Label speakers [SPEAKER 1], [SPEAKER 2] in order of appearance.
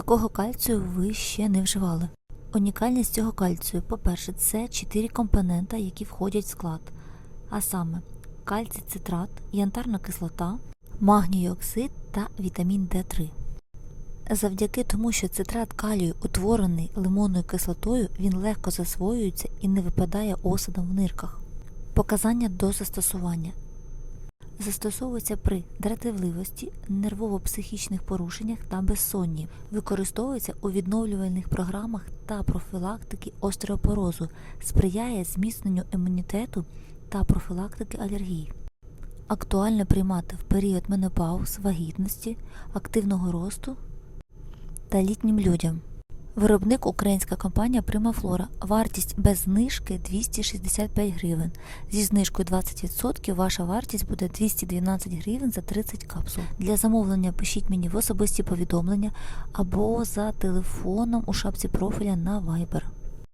[SPEAKER 1] Такого кальцію ви ще не вживали. Унікальність цього кальцію, по-перше, це 4 компонента, які входять в склад, а саме кальцій цитрат, янтарна кислота, магній оксид та вітамін Д3. Завдяки тому, що цитрат калію утворений лимонною кислотою, він легко засвоюється і не випадає осадом в нирках. Показання до застосування застосовується при дратівливості, нервово-психічних порушеннях та безсонні, використовується у відновлювальних програмах та профілактики остеопорозу, сприяє зміцненню імунітету та профілактики алергії. Актуально приймати в період менопауз, вагітності, активного росту та літнім людям. Виробник українська компанія Примафлора. Вартість без знижки 265 гривень. Зі знижкою 20% ваша вартість буде 212 гривень за 30 капсул. Для замовлення пишіть мені в особисті повідомлення або за телефоном у шапці профіля на Viber.